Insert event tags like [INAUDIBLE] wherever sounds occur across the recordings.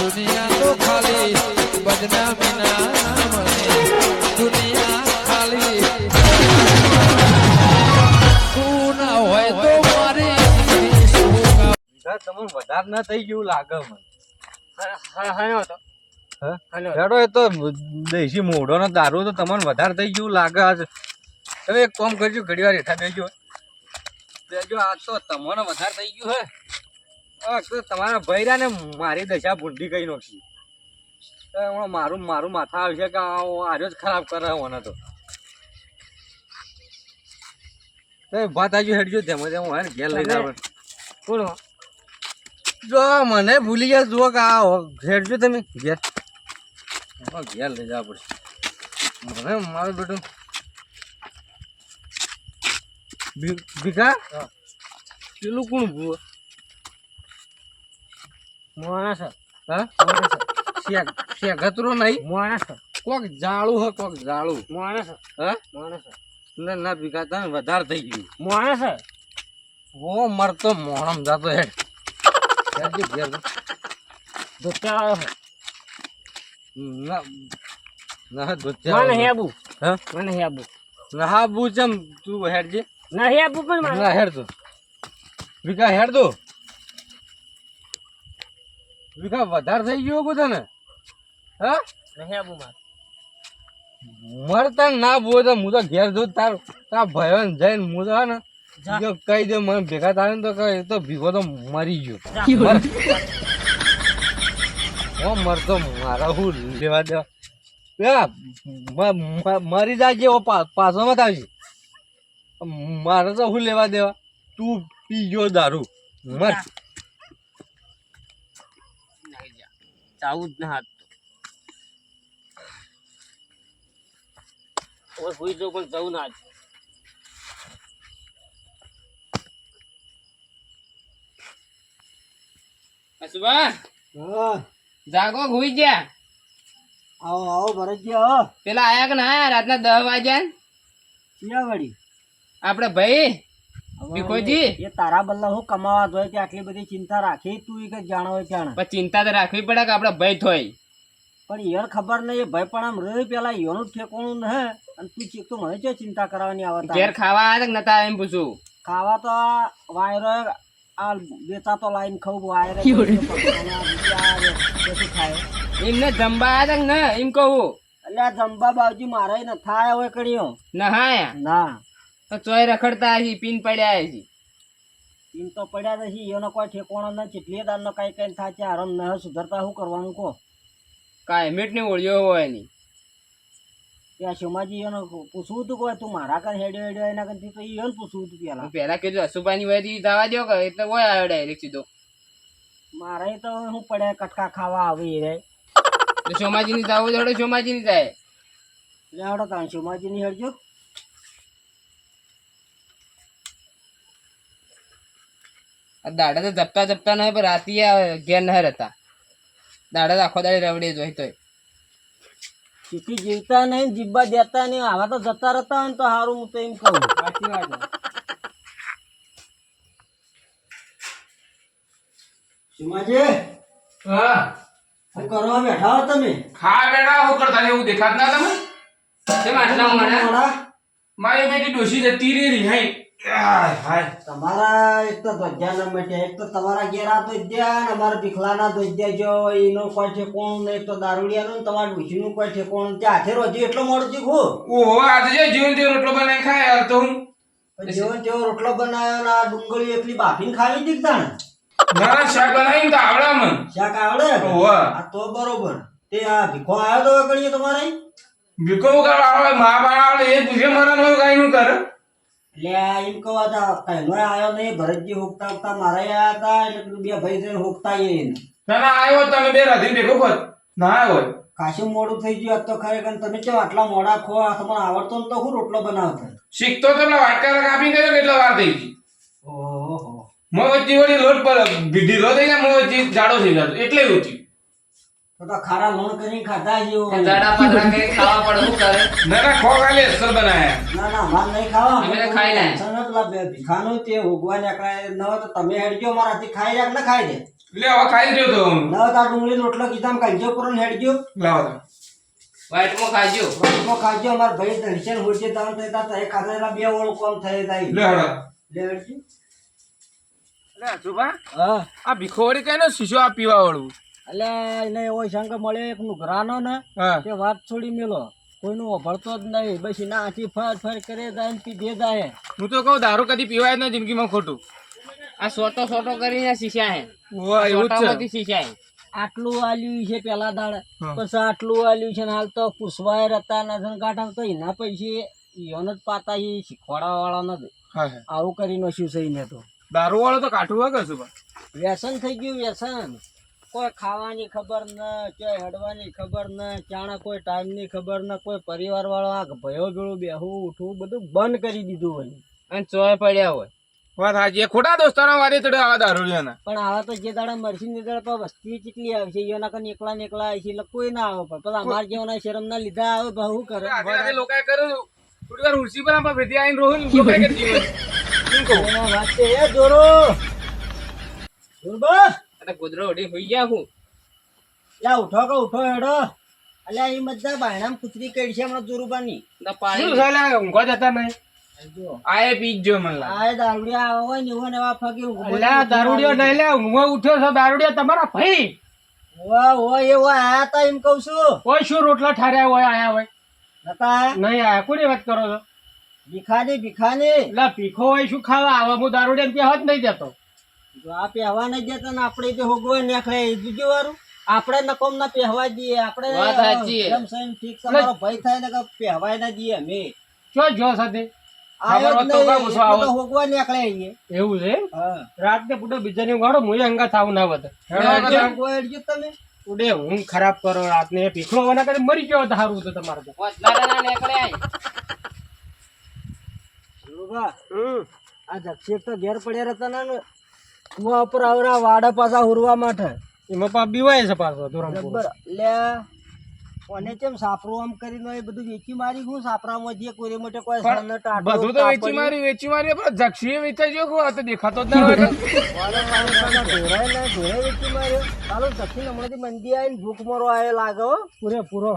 દુનિયા તો ખાલી બદનામી ના નામને દુનિયા ખાલી તું ના હોય તો મારી જિંદગી શું કામ? તમને વધારે ના થઈ ગયું લાગે મને હા હા હતો હા? હાલો. હેડો એ તો દેશી મોઢો નો દારૂ તો તમને વધારે થઈ ગયું લાગે આજ તમે એક કામ કરજો ઘડી વાર હેઠા બેજો બેજો આ તો તમને વધારે થઈ ગયું હે તમારા ભૈરા ને મારી દશા ભૂંડી કઈ નોખી. હમણાં મારું મારું માથા આવશે કે આજે જ ખરાબ કરે મને તો. વાત આજુ હેડજો તેમ હું હે ને ઘેર લઈ જાવ બોલો. જો મને ભૂલી ગયા જુઓ કે આ હેડજો તમે ઘેર. ઘેર લઈ જવા પડશે. મને મારું બેટું. ભીખા? પેલું કોણ ભૂ? માણસ હા? શેક શેકતરો નહીં? માણસ કોક જાળું હ કોક જાળું. માણસ હા? માણસ ના ના ભીખા તને વધારે થઈ ગયું. માણસ હો મરતો મોણમ જાતો હેડ જલ્દી ઘેર. ધોત્યા ના ના મને દોત્યા હેબુ. હા? મને હેબુ. નહાબુ હા બુચમ તું હેડજે. ના હેબુ પણ મને. ના હેડ તો. વિકા હેડ દો વિકા વધારે થઈ ગયો કો તને હા? ના આબુ માર. મરતા ના બોલ તો હું તો ઘેર જો તાર તાર ભયો ને જઈને હું તો ને જો. કહી દે મને ભેગા થાય ને તો કહે તો ભીગો તો મરી ગયો. હો મરતો મારા હું લેવા દેવા. મરી જાય ઓ પા- પાછો મત આવશે મારે તો હું લેવા દેવા? તું પી ગયો દારૂ. મર નહીં ચાવું જ ના હાથ ઓય હુઈ જો પણ જવું ના જાગો ભૂઈ ગયા? આવો આવો ભરતજી આવો. પેલા આયા કે ના આયા? રાતના દસ વાગ્યા ક્યાં વળી. આપડે ભાઈ ભીખોજી? એ તારા બદલા હું કમાવા જોઈએ કે આટલી બધી ચિંતા રાખી? તું કે જાણો જાણ. પણ ચિંતા તો રાખવી પડે કે આપડે ભય થોય પણ યાર ખબર નહીં એ ભાઈ પણ આમ રહી પેલા યોનું ઠેકોણું ને અને તું ચીક તો મને છે ચિંતા કરવાની આવે ઘેર ખાવા કે નતા એમ પૂછું? ખાવા તો આ વાયરો આ બેતા તો લાઈન ખાવ વાયરે એમને જમવા આયા ને? એમ કહું. એટલે આ જમવા બાવજી મારે ન થાય હોય કર્યો ના ના. ચોય રખડતા હી પીન પડ્યા હી પીન તો પડ્યા નથી એનો કોઈ ઠેકોણો ચીટલી દાનનો કઈ કઈ થાય છે આરામ ન સુધરતા શું કરવાનું કહો? કાંઈ મીઠની ઓળ્યો હોયની ત્યાં શિમાજી એનો પૂછવું હતું કે તું મારા કર હેડ્યો હેડ્યો એના કાન તો એને પૂછવું હતું પેલા. પેલા કીધું અશુભાની વયથી જવા દો કે એટલે હોય આવ્યો ડાયરેક્ટ સીધો. મારે તો હું પડ્યા કટકા ખાવા આવી રે તો સોમાજી ની જવું જોડે સોમાજી ની જાય. એટલે આવડો તાણ સોમાજી ની હેડજો. દાડા તો જપતા જપતા હોય પણ રાતી ઘેર નહીં રહેતા દાડા તો આખો દાડે રવડે જોઈ તોય. ચીકી જીવતા નહીં જીબ્બા દેતા નહીં આવા તો જતા રહેતા હોય તો સારું હું તો એમ કહું. સાચી વાત છે. હા. શું કરવા બેઠા હો તમે? ખા બેડા હું કરતા એવું દેખાત ના તમે કેમ આટલા મોડા? મોડા? મારી બેટી ડોસી જતી રહી તમારા એક તો ધ્વજા ના મટ્યા એક તો તમારા ઘેરા ધ્વજા ને અમારા ભીખલાના ધ્વજા જો એનો કોઈ ઠેકોણું નહીં એક તો દારૂડિયાનું ને તમારા ડુસીનું કોઈ ઠેકોણું ત્યાં હાથે રોજી એટલો મોડું ચીખું ઓહો આજે જે જીવન જે રોટલો બનાવી ખાય યાર તો હું. જેવો જેવો રોટલો બનાવ્યો ને આ ડુંગળી એટલી બાફીને ખાવી દીધા ને ના શાક બનાવી તો આવડા મન શાક આવડે? ઓહો. આ તો બરોબર. તે આ ભીખો આવ્યો તો કડીએ તમારે? ભીખો કાળ આવે મા બાળ આવે એ પૂછે મારા નો કઈ નું કર એટલે એમ કહો હતા કહેનો આવ્યો નહીં ભરતજી હોકતા હોકતા મારે આવ્યા હતા એટલે બે ભાઈ જઈને હોકતા એને. ના આવ્યો તમે બે રાધી ભેગો ખોત ના હોય. ખાસું મોડું થઈ ગયું તો ખરેખર તમે કેમ આટલા મોડા ખો? તમને તમારે આવડતો ને તો હું રોટલો બનાવતો? શીખતો તો પેલા વાટકા કાપી ગયો કેટલા વાર થઈ ગઈ? ઓહો. મોજી વળી લોટ પર ઢીલો થઈ ગયા મોજી જાડો થઈ જતો એટલે ઓછી તો તો ખારા લોણ કરીને ખાધા જેવું જાડા પાતળા કરી ખાવા પડે શું કરે? ના ના ખો ખાલી અસર બનાયા ના ના માર નહીં ખાવા. અમે ખાઈ લે. પેલા બે તે ઉગવા નીકળાય ન તો તમે હેડજો મારાથી. ખાઈ રાખ ને ખાઈ દે લે હવે ખાઈ રહ્યો તો. હું. ના ડુંગળી રોટલો કીધા કાંજો પૂરો હેડજો. લાવો તો. વાઈટમાં ખાજો. વાટકો ખાજો અમાર ભાઈ દર્શન હોજે તાણ થતા તા ખાધેલા બે ઓળ કોમ થઈ જાય લે હળો. લે હેડજો. લે અશુભા, હા. આ ભીખોડી કઈ નો શીશો આ પીવા વાળું અલ્યા એને એવો શંક મળે એક નુકરાનો ને તે વાત છોડી મેલો. કોઈનું ઓભળતો જ નહીં. બસ એના હાથી ફર ફર કરે જાય ને પીધે જાય. હું તો કહું દારૂ કદી પીવાય ન નહીં જિંદગીમાં ખોટું. આ સોટો સોટો કરીને શીશા હે. વાહ, એવું જ છે. સોટામાંથી શીશા હે. આટલું આલ્યું છે પેલા દાડે. પછી આટલું આલ્યું છે ને હાલ તો પુષ્વાય રતા નથી કાઢા તો એના પૈસે ઈયોને જ પાતા એ શીખવાડવા વાળા નથી. આવું કરીને શું સહી મેં તો? દારૂ વાળો તો કાઢવું હોય કશું વ્યસન થઈ ગયું વ્યસન. કોઈ ખાવાની ખબર ન કોઈ હડવાની ખબર ન ચાણા કોઈ ટાઈમની ખબર ન કોઈ પરિવાર વાળો આ ભયો ભેળું બેહવું ઉઠવું બધું બંધ કરી દીધું હોય. અને ચોય પડ્યા હોય. વાત. ખોટા દોસ્તારો વારે ચડે આવા દારૂડિયાના. પણ આવા તો જે દાડા મરસી ને દાડા વસ્તી કેટલી આવે છે એના કને એકલા ને એકલા આવે છે એટલે કોઈ ના આવે પણ. પેલા અમાર જેવાના શરમ ના લીધા આવે કરે? કર્યું થોડી વાર પર ભેટી આવીને રોહન કે? એના વાત છે એ જોરો. જોરબા. એટલે ગોદરો ઉડી હોઈ ગયા હું. લા ઉઠો કે ઉઠો હેડો. અલ્યા આ મજા બાયણામ કૂતરી કઈ છે હમણાં જોરુબાની તો પાણી શું લે, ઊંઘો જતા નહીં? જો આ એ પી જ જો મને. દારૂડિયા હોય ને એવા ને એવા ફગી અલ્યા, દારૂડિયો નહીં લે ઉઠ્યો છો દારૂડિયા તમારા ભાઈ. વાહ હોય એવો આયા તા એમ કઉ છું. કોઈ શું રોટલા ઠાર્યા હોય આયા હોય? નતા નહીં આયા કોની વાત કરો છો? ભીખાની ભીખાની. એટલે પીખો હોય શું ખાવા? આવા હું દારૂડિયા ત્યાં જ નહીં જતો. જો આ પહેવા નહીં જતા ને આપણે જે બીજું વારું. આપણે નકોમ ના પહેવા આપણે સહીન ભય થાય ને કે પહેવાય ના અમે. સાથે? હોગવા નીકળે અહીંયા. એવું છે? રાત ને પૂટો બીજાની ઊંઘાડો મુએ હંગા થાવ ના વધે. તમે. ઉડે ઊંઘ ખરાબ કરો રાત ને કરે મરી ગયો સારું હતું તમારે તો. જોગા, આ જક્ષેક તો ઘેર પડ્યા રહેતા ને. આવરા વાડા પાછા હુરવા માટે. એમાં પા બીવાય છે પાછો જબ્બર. લે કોને કેમ સાપરું આમ કરીને એ બધું વેચી મારી હું સાપરામાં જે કોઈ મોટે કોઈ સન ટાટો, બધું તો વેચી મારી વેચી મારી પણ જક્ષીએ વેચાઈ ગયો કો આ તો દેખાતો જ ના હોય ઢોરાય ના ઢોરાય વેચી માર્યો. ચાલો દક્ષિણ હમણાંથી મંદી આવીને ભૂખ મરો આયો લાગે પૂરે પૂરેપૂરો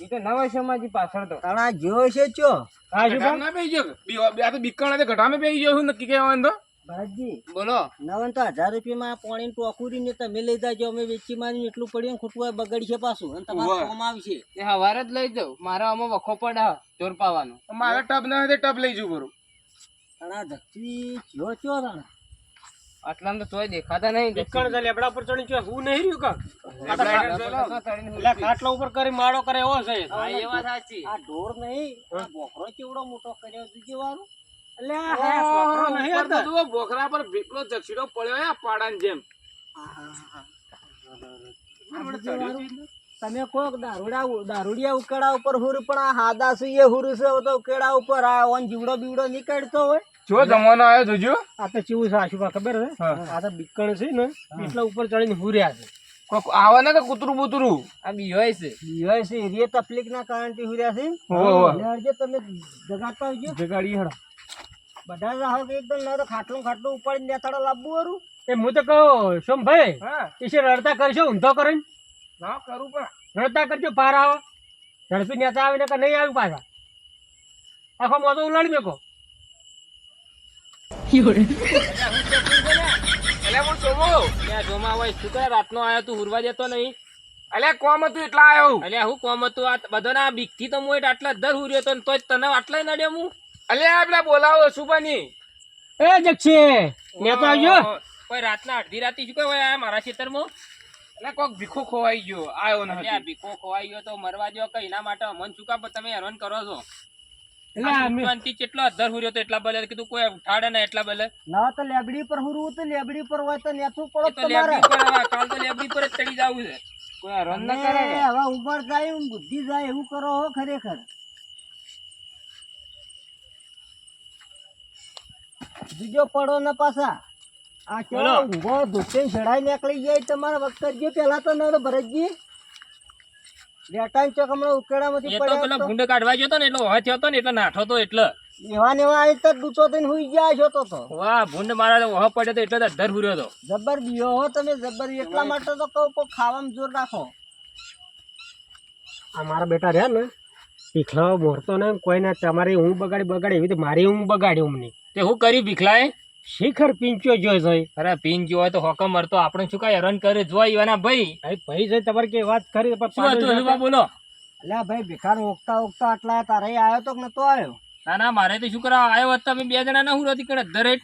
ઈ તો નવા સમાજી પાછળ તો. તાણા જેવો છે ચો? હા શું ના બેહી ગયો આ તો બીકણ હતી ગઢામાં બેહી ગયો શું નક્કી કહેવાનું તો. ભરતજી બોલો. નવન તો હજાર રૂપિયામાં પાણી ટોકુરી ને તમે લઈ જાજો અમે વેચી મારી એટલું પડ્યું ને ખોટું આ બગડશે પાછું. અને તમારે કોમ આવશે એ હવારે જ લઈ જાઉં. મારે આમાં વખો પડે ચોર પાવાનો. મારે ટબ ના ટબ લઈ જવું બરું તાણા દક્ષી જેવો ચો તાણા? આટલામાં તો તોય દેખાતા નહીં બીકણ છે લેબડા પર ચડી ગયો. હું નહીં રહ્યું કા એટલે ખાટલા ઉપર કરી માળો કરે એવો છે. હા, એ વાત સાચી. આ ઢોર નહીં આ બોકરો કેવડો મોટો કર્યો બીજે વાળું એટલે આ હે, બોકરો નહીં ઉપર તો હતા. બોકરા પર ભીપલો જક્ષીડો પડ્યો હે, પાડાન જેમ. તમે કોક દારૂડા દારૂડિયા ઉકેડા ઉપર હુર પણ આ હાદા સુઈએ એ હુર છે તો ઉકેડા ઉપર આ ઓન જીવડો બીવડો નીકળતો હોય. જો જમવાનો આવ્યો જોજો. આ તો ચેવું છે આશુભા ખબર છે? આ તો બીકણ છે ને એટલા ઉપર ચડીને હુર્યા છે. કોક આવે ને કે કૂતરું બૂતરું? આ બીવાય છે. દિવસ એરિયે તકલીફ ના કારણે હુર્યા છે. હરજે તમે જગાડતા આવજો. જગાડી હડા. બધા રાહો કે એકદમ ના તો ખાટલું ખાટલું ઉપાડીને નેતાડો લાવવું હરું એ હું તો કહું સોમભાઈ હા. એ રડતા કરશો ઊંધો કરીને? ના કરું પણ. રડતા કરજો પાર આવો. ઝડપી નેતા આવે ને કે નહીં આવ્યું પાછા? આખો મોતો ઉલાડી મેકો અલ્યા હું જોવો ત્યાં જોમાં હોય શું કરે રાતનો આયો તું હુરવા દેતો નહીં. અલ્યા કોમ હતું એટલા આવ્યો અલ્યા હું કોમ હતું? આ બધાના બીકથી તો હું આટલા દર હુર્યો તો ને તને આટલા નડ્યો હું અલ્યા પેલા બોલાવો સુબાની. એ જક્ષે નેતા આવજો કોઈ રાતના અડધી રાતી શું કોઈ આયા મારા ખેતરમાં? અલ્યા કોક ભીખો ખોવાઈ ગયો આવ્યો અલ્યા ભીખો ખોવાઈ ગયો તો મરવા જો કઈ એના માટે અમન ચુકા તમે હેરાન કરો છો? કેટલો અધર હુર્યો તો એટલા બલે? કીધું કોઈ ઉઠાડે ને એટલા બલે? ના તો લેબડી પર હુરવું તો લેબડી પર હોય તો નેતું પડો તો લેબડી પર કાલ તો લેબડી પર જ ચડી જવું છે. કોઈ હેરાન ના કરે હવે ઉંમર જાય બુદ્ધિ જાય એવું કરો હો ખરેખર. બીજો પડો ને પાછા. આ કેવો ઊંઘો ધૂસે ચડાઈ નીકળી જાય તમારા વખત જે પેલા તો નડો ભરતજી. લેટાન ચોક હમણાં ઉકેડામાંથી એ તો પેલો પડ્યા કાઢવા ગયો તો ને એટલો હવે થયો તો ને એટલે નાઠો તો એટલે. એવા ને એવા આવી તો ડૂચો થઈને હુઈ ગયા છો તો તો. વાહ ભૂંડ મારા તો પડ્યો તો એટલે તો અધર હુર્યો હતો જબર બીયો હો તમે જબર એટલા માટે તો કહું કે ખાવામાં જોર રાખો. આ મારા બેટા રહ્યા ને ભીખલાઓ બોરતો ને કોઈને તમારી ઊંઘ બગાડી બગાડી એવી રીતે મારી ઊંઘ બગાડી ઊંઘની તે હું કરી ભીખલાએ? શિખર પિંચ્યો જો જોઈ. અરે પિંચ હોય તો હોકમ મરતો આપણે શું કાંઈ હેરાન કરે જોઈ એના ભાઈ? ભાઈ જઈ તમારે કે વાત કરી શું હતું? બોલો. અલ્યા ભાઈ ભિખાર ઓગતા ઓગતા આટલા તારે આવ્યો તો કે નતો આવ્યો ના ના મારે તો શું કરવા આવ્યો હતો? અમે બે જણા ના હું હતી કરે દરેક.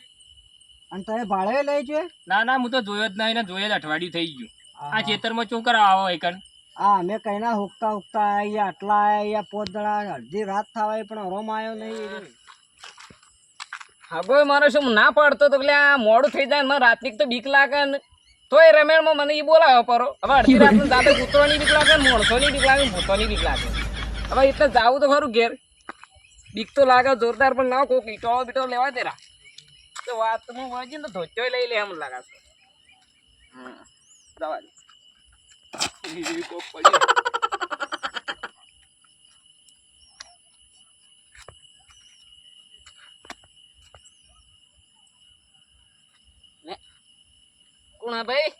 અને તમે ભાડે લઈ છે ના ના હું તો જોયો જ નહીં ને જોયો જ અઠવાડિયું થઈ ગયું. આ ખેતરમાં શું કરવા આવો એકન હા અમે કઈ ના હુકતા હુકતા આયા આટલા આયા પોત દડા અડધી રાત થવાય પણ હરોમ આવ્યો નહીં. હા ભાઈ મારે શું ના પાડતો તો એટલે આ મોડું થઈ જાય ને મને રાતની તો બીક લાગે ને. તોય રમેણમાં મને એ બોલાવ્યો પરો. હવે અડધી રાતનું [LAUGHS] જાતે કૂતરોની બીક લાગે મોડસો માણસોની બીક લાગે ને ભૂતોની બીક લાગે. હવે એટલે જાવું તો ખરું ઘેર. બીક તો લાગે જોરદાર પણ ના કોક ઈટો બીટો લેવા દેરા. તો વાત તો હું વાંચી તો ધોત્યો લઈ લે એમ લાગે હમ, જવા દે. [LAUGHS] કોક. હે ભાઈ.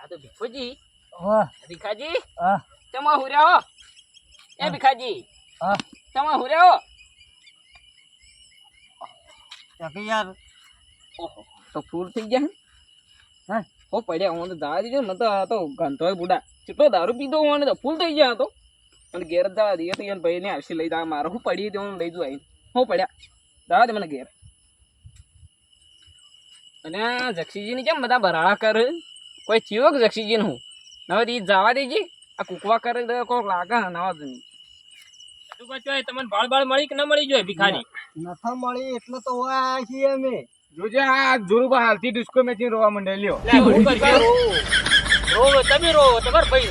આ તો ભીખોજી. ભીખાજી. તમે હુર્યા. હો. એ ભીખાજી તમે હુર્યા. હો યાર. ઓહો તો ફૂલ થઈ ગયા હે? હા? પડ્યા હું તો જવા દીધો ને તો આ તો ગંધો બુડા. કેટલો દારૂ પીધો હું તો ફૂલ થઈ ગયા તો. મને ઘેર જવા દઈએ તો એને ભાઈને આવશે લઈ જા મારો હું પડી દઉં લઈ જઉં આવીને. હું પડ્યા. જવા દે મને ઘેર. અને જક્ષીજીની કેમ બધા ભરાળા કરે? કોઈ થયો કે જક્ષીજીને? હું હવે ઈ જવા દેજે. આ કુકવા કરે તો કોક લાગે નવા જ નહીં તું પાછો તમને બાળ બાળ મળી કે ન મળી જોઈએ ભીખાની નથા મળી એટલે તો હોય છીએ અમે. જોજે આ જોરુબા હાલથી ડિસ્કો મેચિંગ રોવા માંડે લ્યો. રોવો તમે રોવો તમારે ભાઈ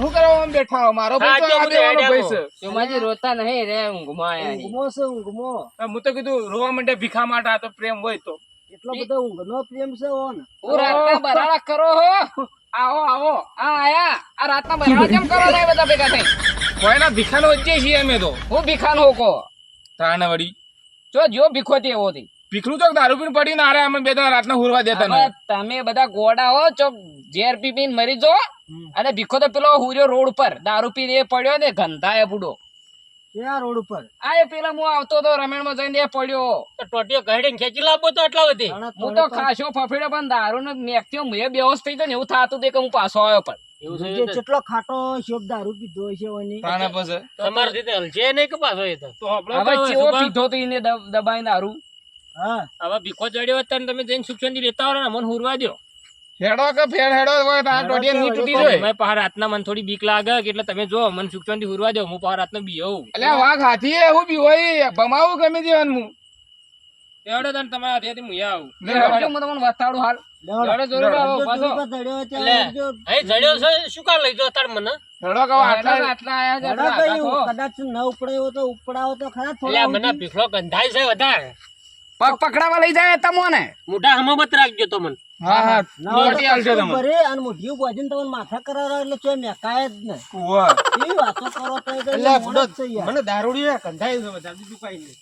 હું કરવા આમ બેઠા મારો ભાઈ તો આ દેવાનો ભાઈ છે. શિવમાજી રોતા નહીં રે ઊંઘમાં. ઊંઘમો છે ઊંઘમો. હું તો કીધું રોવા મંડે ભીખા માટે આ તો પ્રેમ હોય તો. એટલો બધો ઊંઘનો પ્રેમ છે હો ને. હું રાતના બરાડા કરો હો. આવો આવો. આ આયા. આ રાતના બરાડા કેમ કરો ને બધા ભેગા થઈ? કોઈના ભીખાનો વચ્ચે છીએ અમે તો. હું ભીખાન હોકો. તાણે વળી? જો જો ભીખો તે એવો થી. ભીખલું તો દારૂ પીને પડીને આરે અમે બે ત્રણ રાતના હુરવા દેતા હવે તમે બધા ગોડા હો ચોક ઝેર પી પીને મરી જો અને ભીખો તો પેલો હુર્યો રોડ પર દારૂ પીને એ પડ્યો ને ગંધા એ બુડો. ક્યાં રોડ ઉપર? આ એ પેલા હું આવતો તો રમેણમાં જઈને એ પડ્યો. ટોટીઓ ખેંચી લાવો તો એટલા વધી હું તો ખાસો ફફેડો પણ દારૂ ને મેક્યો મેં બેહોશ થઈ ને એવું થતું હતું કે હું પાછો આવ્યો પણ. જે ખાટો શોપ દારૂ પીધો છે ઓની. તાણે પછી તમારે રીતે હલશે નહીં કે પાછો એ તો? હવે ચેવો પીધો તો એને દબ- દારૂ? હા. હવે ભીખો ચડ્યો હોત તમે જઈને સુખ લેતા હોય ને મને હુરવા દો હેડો કે ફેર હેડો હોય આ ટોટિયા ની તૂટી જોય મેં પહાડ રાતના મને થોડી બીક લાગે એટલે તમે જો મને સુખ શાંતિ હુરવા દો હું પહાડ રાતનો બી હોઉં. એટલે વાઘ હાથી એવું બી હોય ભમાવું ગમે દેવાનું હું. એવડે તને તમારા હાથેથી હું આવું. હેડજો, હું તમને બતાડું હાલ. હેડો જરૂર આવો, પાછો. જોડે જડ્યો છે શું કામ લઈ જો તાર મને? હેડો કે આટલા આટલા આયા છે, હેડો. કદાચ ન ઉપડાયો તો ઉપડાવો તો ખરા થોડા મને ભીખલો ગંધાય છે વધારે. પગ પકડાવા લઈ જાય તમને. મોઢા હમો મત રાખજો તો મને. હા હા. તમને. અને બાજીને તમને માથા એટલે ચોય મેકાય જ ને વાહ કેવી વાતો કરો તો એટલે મોણ છે યાર. મને દારૂડી કંધાઈ છે બધા બીજું કઈ નહીં.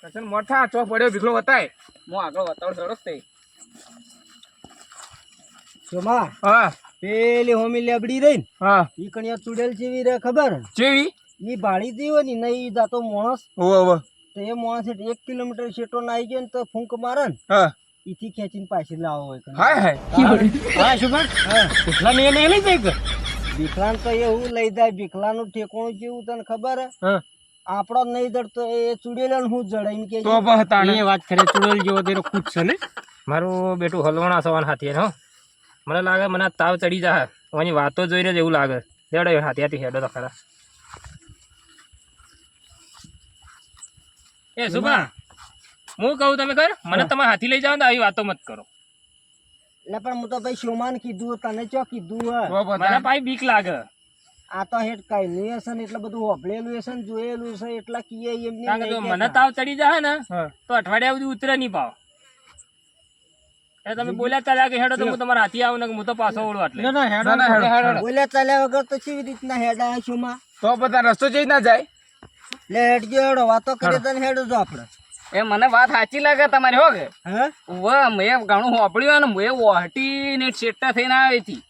કસન મોઠા ચો પડ્યો ભીખલો બતાય હું આગળ બતાડું થોડોક તે શોમા, હા. પેલી હોમી લેબડી રહી ને હા. ઈ કણિયા ચુડેલ જેવી રે ખબર? જેવી? ઈ ભાળી દી ની નઈ જાતો માણસ. ઓવો ઓવો તો એ માણસ એક કિલોમીટર શેટો નાઈ ગયો ને તો ફૂંક મારે ને. હા. ઈથી ખેંચીને પાછી લાવો હોય હાય હાય હા શું હા ને એને લઈ જાય કે વિકલાંગ તો એવું લઈ જાય વિકલાંગનું ઠેકોણું જેવું તને ખબર હે હા આપણો નહીં જડતો એ ચુડેલો હું જડે એમ કે તો પણ એ વાત કરે ચુડેલ જેવો તેરો ખુદ છે ને મારું બેટું હલવાણા સવાન હાથી હો મને લાગે મને આ તાવ ચડી જાય ઓની વાતો જોઈને જ એવું લાગે હેડો હાથી હાથી હેડો તો ખરા એ સુભા હું કહું તમે કર મને તમે હાથી લઈ જાવ ને આવી વાતો મત કરો. એટલે પણ હું તો ભાઈ શિવમાન કીધું તને ચો કીધું મને પાછી બીક લાગે. આ તો હેઠ કઈ નહીં હશે ને એટલે બધું હોભળેલું હશે ને જોયેલું હશે એટલા કીએ એમની મને તાવ ચડી જાય ને તો અઠવાડિયા સુધી ઉતરે નહીં પાવ. એ તમે બોલ્યા ચાલ્યા કે હેડો તો હું તમારા હાથી આવું ને હું તો પાછો ઓળવા એટલે. ના ના હેડો બોલ્યા ચાલ્યા વગર તો કેવી રીતના હેડા શોમાં? તો બધા રસ્તો જઈ ના જાય. લે હેડજો હેડો વાતો કરીએ તને હેડો જો આપણે. એ મને વાત સાચી લાગે તમારી હો કે? હે? વાહ મેં ઘણું હોપડ્યું ને મેં વહટી ને છેટા થઈને આવી હતી.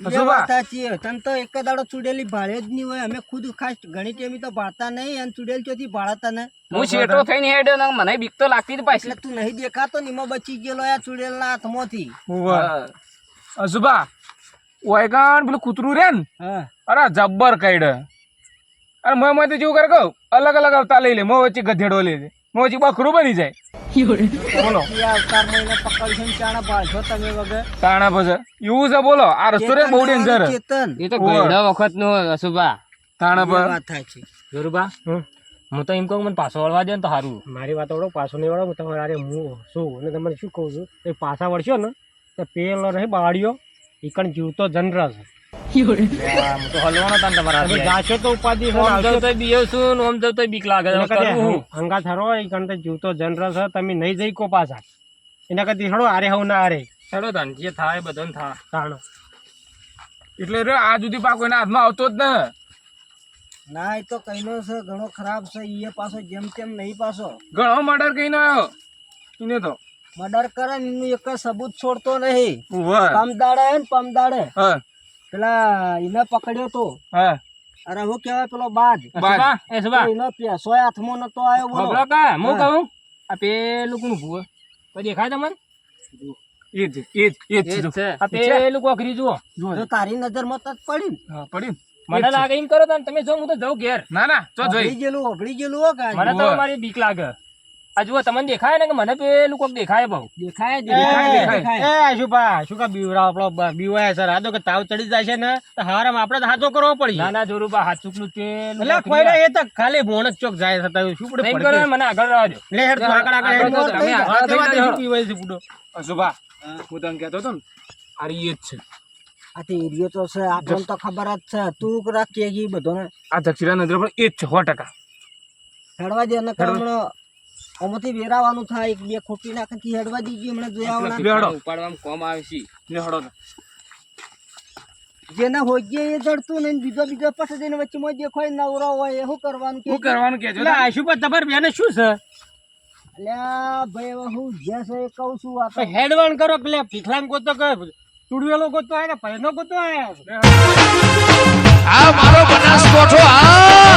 તને તો એક જ દાડો ચૂડેલી ભાડે જ નહીં હોય. અમે ખુદ ખાસ ઘણી ટેમી તો ભાડતા નહીં અને ચૂડેલ ચોથી ભાડતા ને. હું છેટો થઈને હેડ્યો ને મને બીક તો લાગતી હતી પાછી. તું નહીં દેખાતો ને એમાં બચી ગયેલો આ ચૂડેલના હાથમાંથી. હા. અસુબા ઓયગાન પેલું કૂતરું રે ને? અરે જબ્બર કઈડ. અરે મેં મોય તો જેવું કરે કહું અલગ અલગ આવતા લઈ લે મો વચ્ચે ગધેડો લે. લે મો બકરું બની જાય. બોલો. તાણા ભજે એવું છે બોલો. આ રસ્તો રે બહુ ડેન્જર એ તો ગયડા વખતનું અશુભા તાણા પર વાત જોરુબા હું તો એમ કહું મને પાછો વળવા દે ને તો સારું મારી વાત વળો પાછો નહીં વળો હું તમારે અરે હું શું? અને તમને શું કહું છું? એ પાછા વળશો ને તો પેલો રહે બાળ્યો એ કણ જીવતો જનરલ. છે ને આવશો. તો બીયો છું ઓમ જતો તો બીક લાગે. હંગા થરો ઈ તો જીવતો જનરલ છે તમે નહીં જઈ કો પાછા. એના કરતી હળો આરે હવ ના આરે હેડો તાન જે થાય બધો થાય. તાણ એટલે રે આ જુદી પાકો કોઈના હાથમાં આવતો જ ને. ના એ તો કઈનો છે ઘણો ખરાબ છે ઈએ પાછો જેમ તેમ નહીં પાછો. ઘણો મર્ડર કઈનો આવ્યો. ઇને તો. મર્ડર કરે ને એક સબૂત છોડતો નહીં. પમદાડે ને પમદાડે. હા. પેલા એને પકડ્યો તો. હા. અરે હું કેવાય પેલો બાજ. બાદ. એ સુબા એનો પેસો હાથમાં નતો આવ્યો બોલો. કા? હું કહું? આ પેલું કોણ ભૂ કોઈ દેખાય તમને? છે. આ પેલું કોકરી જુઓ. જો તારી પડી હા, પડ્યું મને લાગે એમ કરો તો તમે જો હું તો જઉં ઘેર. ના ના જોઈ. ગયેલું ઓભળી ગયેલું મને તો મારી બીક લાગે. આ જુઓ તમને દેખાય ને કે મને પેલું કોક દેખાય બહુ? દેખાય દેખાય, દેખાય દેખાય. એ શુભા શું કા બીવરા આપણો બીવાય સર આ તો કે તાવ ચડી જાય છે ને તો હારામ આપણે તો હાથો કરવો પડી ના ના જોરુબા હાથ ચૂકલું પેલું એટલે કોઈને એ તો ખાલી ભોણક ચોક જાય છે શું પડે મને આગળ રહેવા લે હેડ તું આગળ આગળ હેડ. આગળ તમે આગળ થઈ શું પીવાય છે બુડો અશુભા હું તને કહેતો હતો ને આ ઈ જ છે. આ તો એરિયો તો છે આપણને તો ખબર જ છે. તું રાખીએ ઈ બધો ને આ દક્ષિણા નજર પણ એ જ છે સો ટકા. હેડવા દે અને હમણાં આમાંથી વેરાવાનું થાય એક બે ખોટી નાખી હેડવા દીધી હમણાં જોયા આવવાના. બેડો ઉપાડવામાં કોમ આવે છે. હળો જેને હોજે એ જડતું નહીં બીજો બીજો પાસે જઈને વચ્ચેમાં દેખાય નવરો હોય એ શું કરવાનું કે શું કરવાનું કે એટલે આ પર તમારે બેને શું છે? અલ્યા ભાઈ હું જે છે એ કહું છું આ. હેડવાન કરો પેલા ભીખલામ ગોતો કે તુડવેલો ગોતો આયા ને પૈનો ગોતો આયા? આ મારો બનાસકોઠો આ